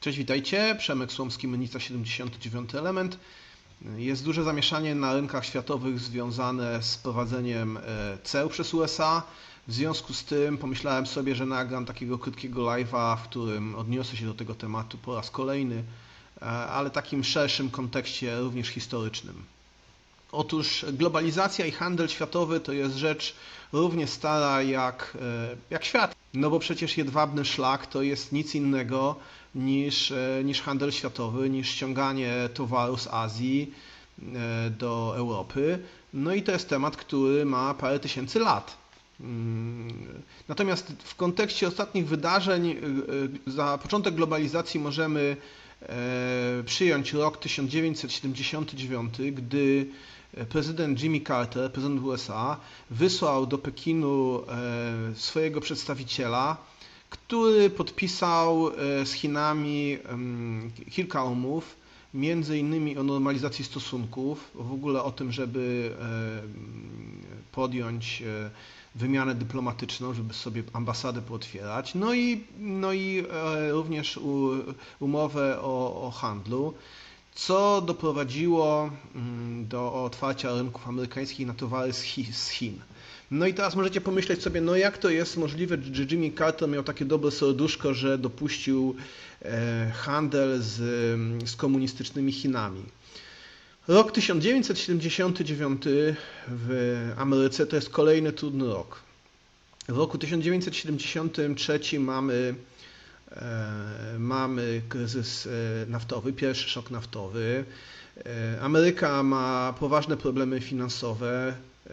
Cześć, witajcie. Przemek Słomski, Menica 79 Element. Jest duże zamieszanie na rynkach światowych związane z prowadzeniem e, ceł przez USA. W związku z tym pomyślałem sobie, że nagram takiego krótkiego live'a, w którym odniosę się do tego tematu po raz kolejny, e, ale takim szerszym kontekście, również historycznym. Otóż globalizacja i handel światowy to jest rzecz równie stara jak, e, jak świat. No bo przecież jedwabny szlak to jest nic innego niż, e, niż handel światowy, niż ściąganie towaru z Azji e, do Europy. No i to jest temat, który ma parę tysięcy lat. Mm, Natomiast w kontekście ostatnich wydarzeń, e, za początek globalizacji możemy przyjąć rok 1979, gdy prezydent Jimmy Carter, prezydent USA, wysłał do Pekinu swojego przedstawiciela, który podpisał e, z Chinami kilka umów, między innymi o normalizacji stosunków, w ogóle o tym, żeby podjąć e, wymianę dyplomatyczną, żeby sobie ambasady pootwierać, no i, no i e, również umowę o, o handlu, co doprowadziło do otwarcia rynków amerykańskich na towary z Chin. No i teraz możecie pomyśleć sobie, no jak to jest możliwe, że Jimmy Carter miał takie dobre serduszko, że dopuścił e, handel z, z komunistycznymi Chinami. Rok 1979 w Ameryce to jest kolejny trudny rok. W roku 1973 mamy, e, mamy kryzys e, naftowy, pierwszy szok naftowy. Ameryka ma poważne problemy finansowe. E,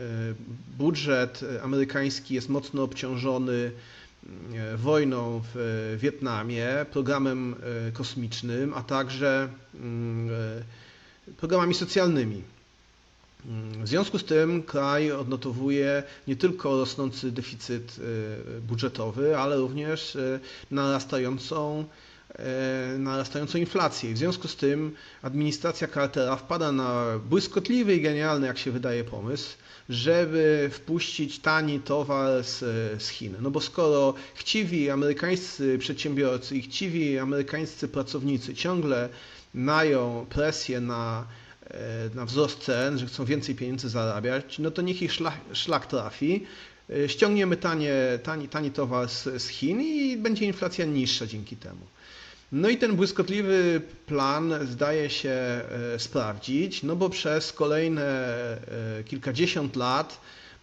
Budżet amerykański jest mocno obciążony e, wojną w Wietnamie, programem e, kosmicznym, a także mm, e, programami socjalnymi. W związku z tym kraj odnotowuje nie tylko rosnący deficyt e, budżetowy, ale również e, narastającą, e, narastającą inflację. W związku z tym administracja Cartera wpada na błyskotliwy i genialny, jak się wydaje, pomysł, żeby wpuścić tani towar z, z Chin. No bo skoro chciwi amerykańscy przedsiębiorcy i chciwi amerykańscy pracownicy ciągle mają presję na, e, na wzrost cen, że chcą więcej pieniędzy zarabiać, no to niech ich szlak, szlak trafi. E, Ściągniemy tanie, tani, tani towar z, z Chin i będzie inflacja niższa dzięki temu. No i ten błyskotliwy plan zdaje się e, sprawdzić, no bo przez kolejne e, kilkadziesiąt lat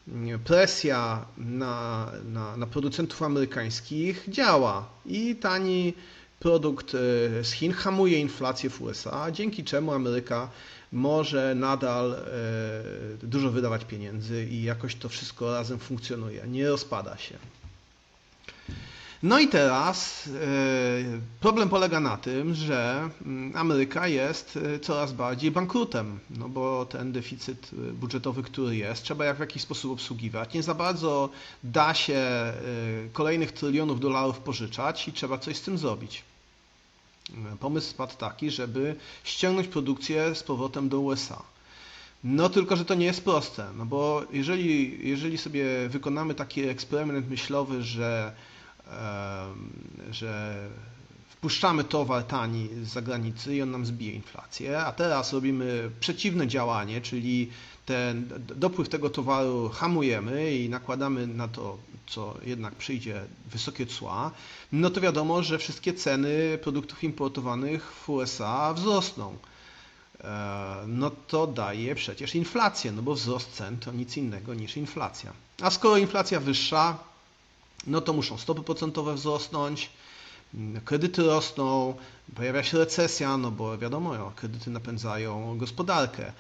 m, presja na, na, na producentów amerykańskich działa i tani produkt e, z Chin hamuje inflację w USA, dzięki czemu Ameryka może nadal dużo wydawać pieniędzy i jakoś to wszystko razem funkcjonuje, nie rozpada się. No i teraz e, problem polega na tym, że mm, Ameryka jest e, coraz bardziej bankrutem, no bo ten deficyt e, budżetowy, który jest, trzeba jak w jakiś sposób obsługiwać. Nie za bardzo da się kolejnych trylionów dolarów pożyczać i trzeba coś z tym zrobić. Pomysł spadł taki, żeby ściągnąć produkcję z powrotem do USA. No tylko, że to nie jest proste, no bo jeżeli, jeżeli sobie wykonamy taki eksperyment myślowy, że, że wpuszczamy towar tani z zagranicy i on nam zbije inflację, a teraz robimy przeciwne działanie, czyli ten dopływ tego towaru hamujemy i nakładamy na to, co jednak przyjdzie, wysokie cła, no to wiadomo, że wszystkie ceny produktów importowanych w USA wzrosną. E, No to daje przecież inflację, no bo wzrost cen to nic innego niż inflacja. A skoro inflacja wyższa, no to muszą stopy procentowe wzrosnąć, mm, kredyty rosną, pojawia się recesja, no bo wiadomo, kredyty napędzają gospodarkę.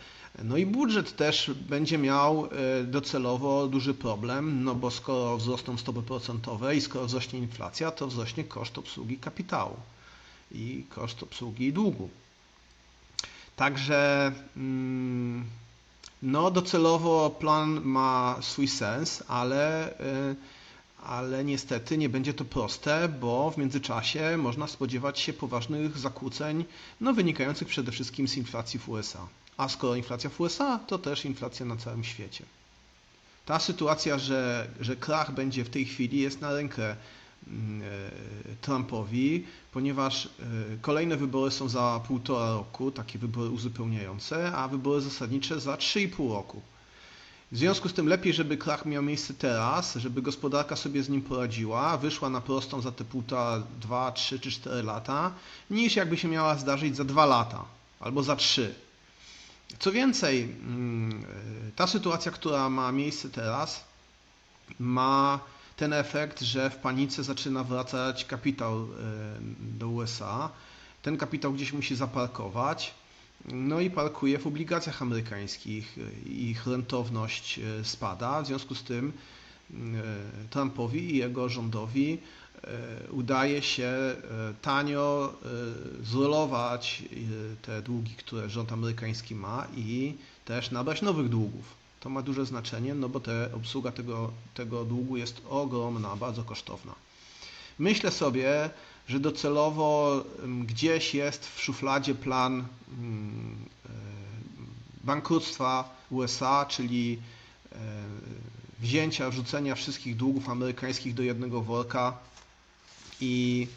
No i budżet też będzie miał e, docelowo duży problem, no bo skoro wzrosną stopy procentowe i skoro wzrośnie inflacja, to wzrośnie koszt obsługi kapitału i koszt obsługi długu. Także mm, no docelowo plan ma swój sens, ale, y, ale niestety nie będzie to proste, bo w międzyczasie można spodziewać się poważnych zakłóceń, no wynikających przede wszystkim z inflacji w USA. A skoro inflacja w USA, to też inflacja na całym świecie. Ta sytuacja, że, że krach będzie w tej chwili jest na rękę mm, e, Trumpowi, ponieważ e, kolejne wybory są za półtora roku, takie wybory uzupełniające, a wybory zasadnicze za 3,5 roku. W związku z tym lepiej, żeby krach miał miejsce teraz, żeby gospodarka sobie z nim poradziła, wyszła na prostą za te półtora, dwa, trzy czy cztery lata, niż jakby się miała zdarzyć za dwa lata albo za trzy. Co więcej, mm, ta sytuacja, która ma miejsce teraz, ma ten efekt, że w panice zaczyna wracać kapitał e, do USA. Ten kapitał gdzieś musi zaparkować. No i parkuje w obligacjach amerykańskich. Ich rentowność e, spada. W związku z tym e, Trumpowi i jego rządowi udaje się tanio zrolować te długi, które rząd amerykański ma i też nabrać nowych długów. To ma duże znaczenie, no bo te, obsługa tego, tego długu jest ogromna, bardzo kosztowna. Myślę sobie, że docelowo ym, gdzieś jest w szufladzie plan ym, e, bankructwa USA, czyli e, wzięcia, wrzucenia wszystkich długów amerykańskich do jednego worka i,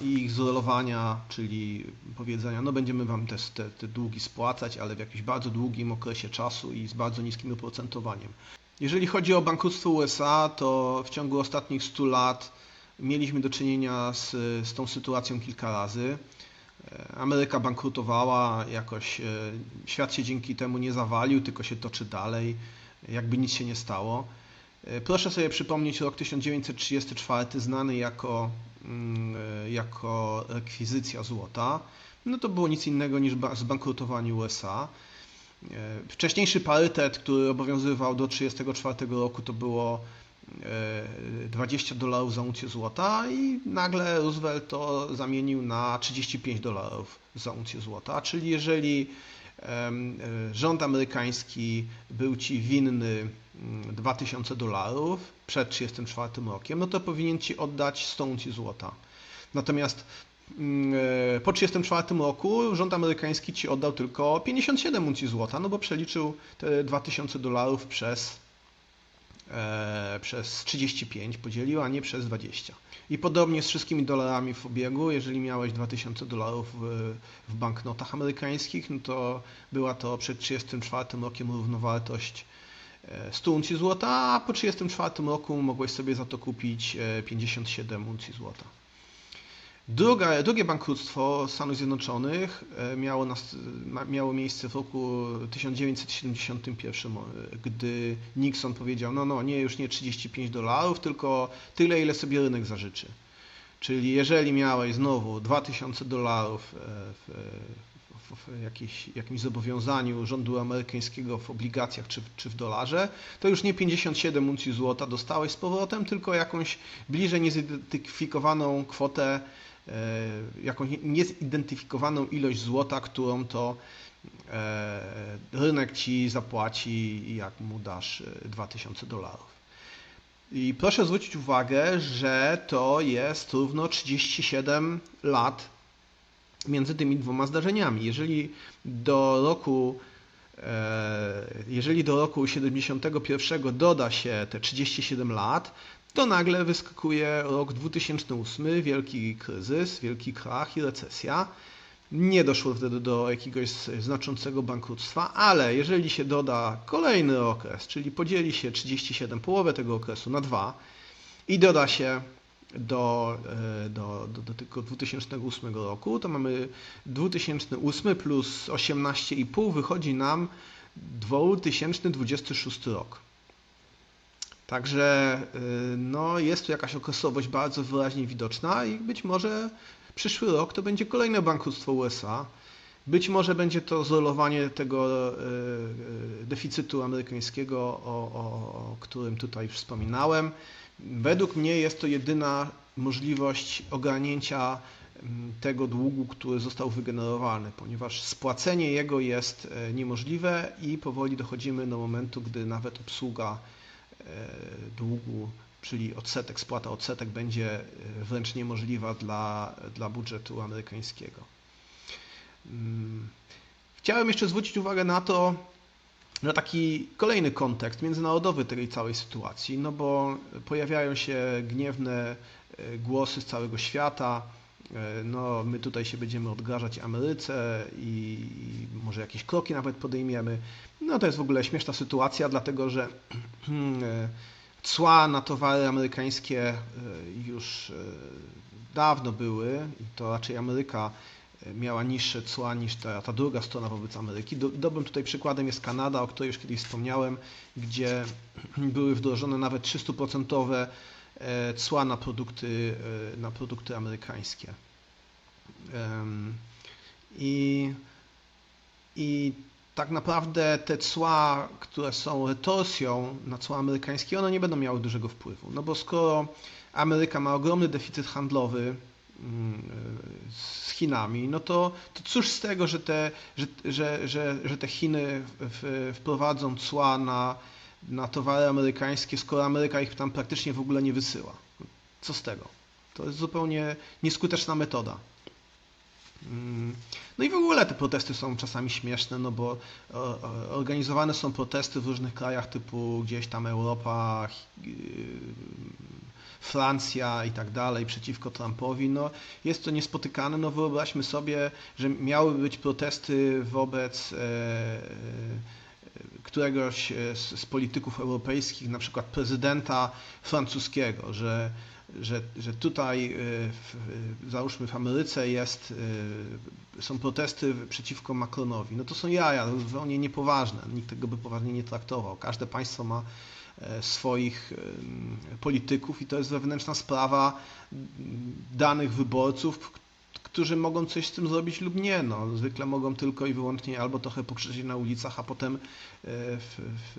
i ich zrolowania, czyli powiedzenia, no będziemy Wam te, te, te długi spłacać, ale w jakimś bardzo długim okresie czasu i z bardzo niskim oprocentowaniem. Jeżeli chodzi o bankructwo USA, to w ciągu ostatnich 100 lat mieliśmy do czynienia z, z tą sytuacją kilka razy. Ameryka bankrutowała, jakoś e, świat się dzięki temu nie zawalił, tylko się toczy dalej, jakby nic się nie stało. E, Proszę sobie przypomnieć rok 1934, znany jako, mm, e, jako rekwizycja złota. No to było nic innego niż ba- zbankrutowanie USA. E, Wcześniejszy parytet, który obowiązywał do 1934 roku, to było e, 20 dolarów za uncję złota i nagle Roosevelt to zamienił na 35 dolarów za uncję złota. Czyli jeżeli e, rząd amerykański był ci winny mm, 2000 dolarów przed 1934 rokiem, no to powinien ci oddać 100 uncji złota. Natomiast mm, e, po 1934 roku rząd amerykański ci oddał tylko 57 uncji złota, no bo przeliczył te 2000 dolarów przez, e, przez 35, podzielił, a nie przez 20. I podobnie z wszystkimi dolarami w obiegu, jeżeli miałeś 2000 dolarów w, banknotach amerykańskich, no to była to przed 1934 rokiem równowartość e, 100 uncji złota, a po 1934 roku mogłeś sobie za to kupić e, 57 uncji złota. Druga, drugie bankructwo Stanów Zjednoczonych e, miało, nas, miało miejsce w roku 1971, e, gdy Nixon powiedział, no no nie, już nie 35 dolarów, tylko tyle, ile sobie rynek zażyczy. Czyli jeżeli miałeś znowu 2000 dolarów e, w, w, w jakimś zobowiązaniu rządu amerykańskiego w obligacjach czy, czy w dolarze, to już nie 57 uncji złota dostałeś z powrotem, tylko jakąś bliżej niezidentyfikowaną kwotę, jakąś nie- niezidentyfikowaną ilość złota, którą to e, rynek ci zapłaci, jak mu dasz e, 2000 dolarów. I proszę zwrócić uwagę, że to jest równo 37 lat między tymi dwoma zdarzeniami. Jeżeli do roku e, jeżeli do roku 71 doda się te 37 lat, to nagle wyskakuje rok 2008, wielki kryzys, wielki krach i recesja. Nie doszło wtedy do jakiegoś znaczącego bankructwa, ale jeżeli się doda kolejny okres, czyli podzieli się 37, połowę tego okresu na dwa i doda się do, e, do, do, do tego 2008 roku, to mamy 2008 plus 18,5 wychodzi nam 2026 rok. Także y, no, jest tu jakaś okresowość bardzo wyraźnie widoczna i być może przyszły rok to będzie kolejne bankructwo USA. Być może będzie to zrolowanie tego y, y, deficytu amerykańskiego, o, o, o którym tutaj już wspominałem. Według mnie jest to jedyna możliwość ogarnięcia mm, tego długu, który został wygenerowany, ponieważ spłacenie jego jest e, niemożliwe i powoli dochodzimy do momentu, gdy nawet obsługa długu, czyli odsetek, spłata odsetek będzie e, wręcz niemożliwa dla, dla budżetu amerykańskiego. Mm, Chciałem jeszcze zwrócić uwagę na to, no taki kolejny kontekst międzynarodowy tej całej sytuacji, no bo pojawiają się gniewne e, głosy z całego świata, e, no my tutaj się będziemy odgrażać Ameryce i może jakieś kroki nawet podejmiemy. No to jest w ogóle śmieszna sytuacja, dlatego że e, cła na towary amerykańskie już dawno były i to raczej Ameryka miała niższe cła niż ta, ta druga strona wobec Ameryki. Do, dobrym tutaj przykładem jest Kanada, o której już kiedyś wspomniałem, gdzie były wdrożone nawet 300% e, cła na produkty, e, na produkty amerykańskie. I, I tak naprawdę te cła, które są retorsją na cła amerykańskie, one nie będą miały dużego wpływu. No bo skoro Ameryka ma ogromny deficyt handlowy, mm, z Chinami, no to, to cóż z tego, że te, że, że, że, że te Chiny w, wprowadzą cła na, na towary amerykańskie, skoro Ameryka ich tam praktycznie w ogóle nie wysyła. Co z tego? To jest zupełnie nieskuteczna metoda. Mm. No i w ogóle te protesty są czasami śmieszne, no bo organizowane są protesty w różnych krajach typu gdzieś tam Europa, Francja i tak dalej przeciwko Trumpowi, no jest to niespotykane. No wyobraźmy sobie, że miały być protesty wobec e, e, któregoś z polityków europejskich, na przykład prezydenta francuskiego, że, że, że tutaj, e, w, załóżmy w Ameryce jest, są protesty przeciwko Macronowi. No to są jaja, zupełnie niepoważne. Nikt tego by poważnie nie traktował. Każde państwo ma E, swoich polityków i to jest wewnętrzna sprawa danych wyborców, którzy mogą coś z tym zrobić lub nie. No, zwykle mogą tylko i wyłącznie albo trochę pokrzyczeć na ulicach, a potem e, w, w,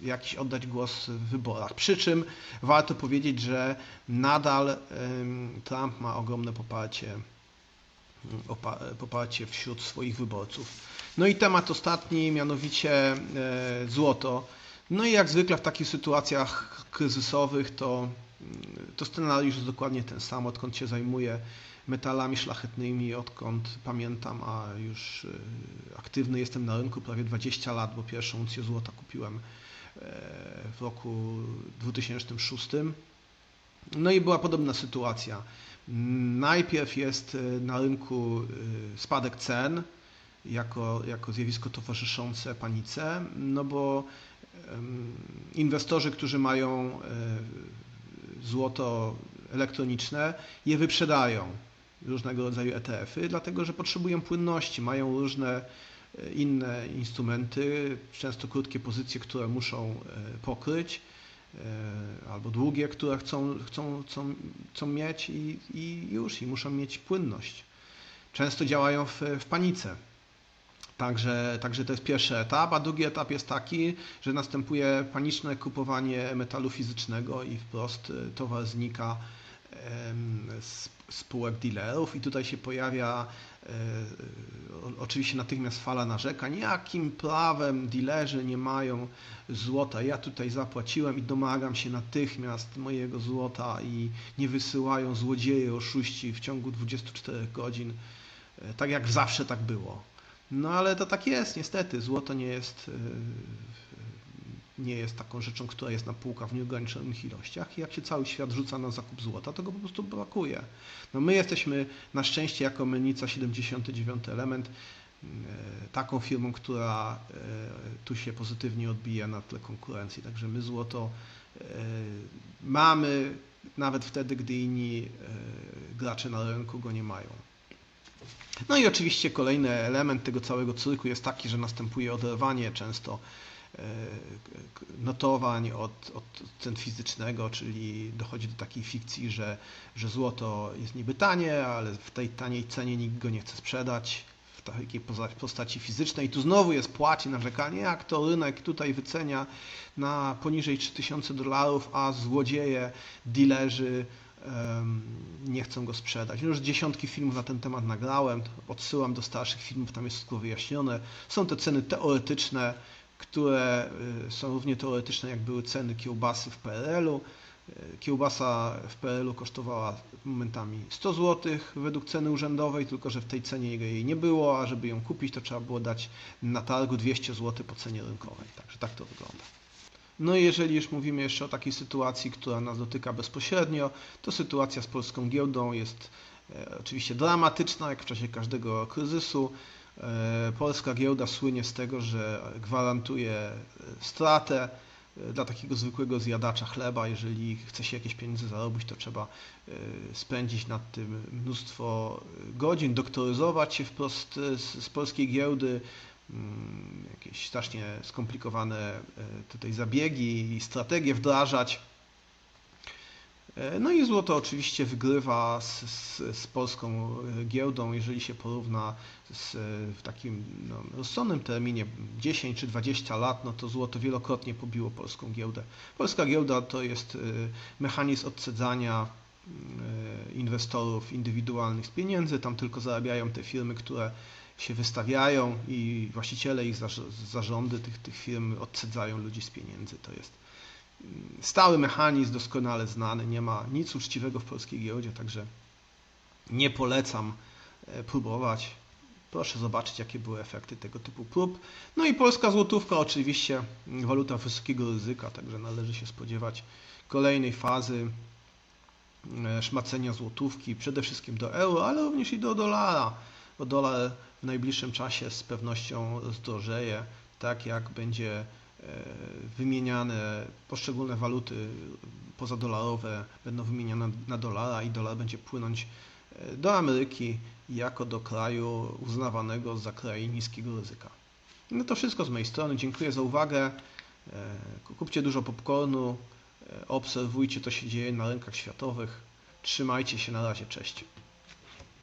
w jakiś oddać głos w wyborach. Przy czym warto powiedzieć, że nadal Trump ma ogromne poparcie poparcie wśród swoich wyborców. No i temat ostatni, mianowicie e, złoto. No i jak zwykle w takich sytuacjach kryzysowych to, to scenariusz jest dokładnie ten sam, odkąd się zajmuję metalami szlachetnymi, odkąd pamiętam, a już e, aktywny jestem na rynku prawie 20 lat, bo pierwszą uncję złota kupiłem e, w roku 2006. No i była podobna sytuacja. Najpierw jest e, na rynku spadek cen jako, jako zjawisko towarzyszące panice, no bo inwestorzy, którzy mają złoto elektroniczne, je wyprzedają różnego rodzaju ETF-y, dlatego że potrzebują płynności, mają różne inne instrumenty, często krótkie pozycje, które muszą pokryć E, albo długie, które chcą, chcą, chcą, chcą mieć i, i już, i muszą mieć płynność. Często działają w, w panice. Także, także to jest pierwszy etap, a drugi etap jest taki, że następuje paniczne kupowanie metalu fizycznego i wprost e, towar znika z spółek dealerów. I tutaj się pojawia e, oczywiście natychmiast fala narzekań, jakim prawem dealerzy nie mają złota, ja tutaj zapłaciłem i domagam się natychmiast mojego złota i nie wysyłają złodzieje, oszuści w ciągu 24 godzin, e, tak jak zawsze tak było. No ale to tak jest, niestety, złoto nie jest e, nie jest taką rzeczą, która jest na półkach w nieograniczonych ilościach i jak się cały świat rzuca na zakup złota, to go po prostu brakuje. No my jesteśmy na szczęście jako Melnica 79 element e, taką firmą, która e, tu się pozytywnie odbija na tle konkurencji. Także my złoto mamy nawet wtedy, gdy inni gracze na rynku go nie mają. No i oczywiście kolejny element tego całego cyrku jest taki, że następuje oderwanie często E, notowań od, od cen fizycznego, czyli dochodzi do takiej fikcji, że, że złoto jest niby tanie, ale w tej taniej cenie nikt go nie chce sprzedać w takiej postaci fizycznej. I tu znowu jest płaci narzekanie, jak to rynek tutaj wycenia na poniżej 3000 dolarów, a złodzieje, dealerzy nie chcą go sprzedać. Już dziesiątki filmów na ten temat nagrałem, odsyłam do starszych filmów, tam jest wszystko wyjaśnione. Są to ceny teoretyczne, które y, są równie teoretyczne jak były ceny kiełbasy w PRL-u. E, Kiełbasa w PRL-u kosztowała momentami 100 zł według ceny urzędowej, tylko że w tej cenie jej nie było, a żeby ją kupić, to trzeba było dać na targu 200 zł po cenie rynkowej. Także tak to wygląda. No i jeżeli już mówimy jeszcze o takiej sytuacji, która nas dotyka bezpośrednio, to sytuacja z polską giełdą jest e, oczywiście dramatyczna, jak w czasie każdego kryzysu. E, Polska giełda słynie z tego, że gwarantuje e, stratę dla takiego zwykłego zjadacza chleba. Jeżeli chce się jakieś pieniądze zarobić, to trzeba spędzić nad tym mnóstwo godzin, doktoryzować się wprost z, polskiej giełdy, jakieś strasznie skomplikowane e, tutaj zabiegi i strategie wdrażać. E, No i złoto oczywiście wygrywa z, z, z polską e, giełdą, jeżeli się porówna z, w takim no, rozsądnym terminie 10 czy 20 lat, no to złoto wielokrotnie pobiło polską giełdę. Polska giełda to jest mechanizm odsedzania e, inwestorów indywidualnych z pieniędzy, tam tylko zarabiają te firmy, które się wystawiają i właściciele zarz- zarządy tych, tych firm odsedzają ludzi z pieniędzy. To jest stały mechanizm, doskonale znany, nie ma nic uczciwego w polskiej giełdzie, także nie polecam e, próbować. Proszę zobaczyć, jakie były efekty tego typu prób. No i polska złotówka, oczywiście mm, waluta wysokiego ryzyka, także należy się spodziewać kolejnej fazy e, szmacenia złotówki, przede wszystkim do euro, ale również i do dolara, bo dolar w najbliższym czasie z pewnością zdrożeje, tak jak będzie e, wymieniane poszczególne waluty pozadolarowe będą wymieniane na dolara i dolar będzie płynąć e, do Ameryki jako do kraju uznawanego za kraj niskiego ryzyka. No to wszystko z mojej strony. Dziękuję za uwagę. E, Kupcie dużo popcornu, obserwujcie co się dzieje na rynkach światowych. Trzymajcie się, na razie, cześć.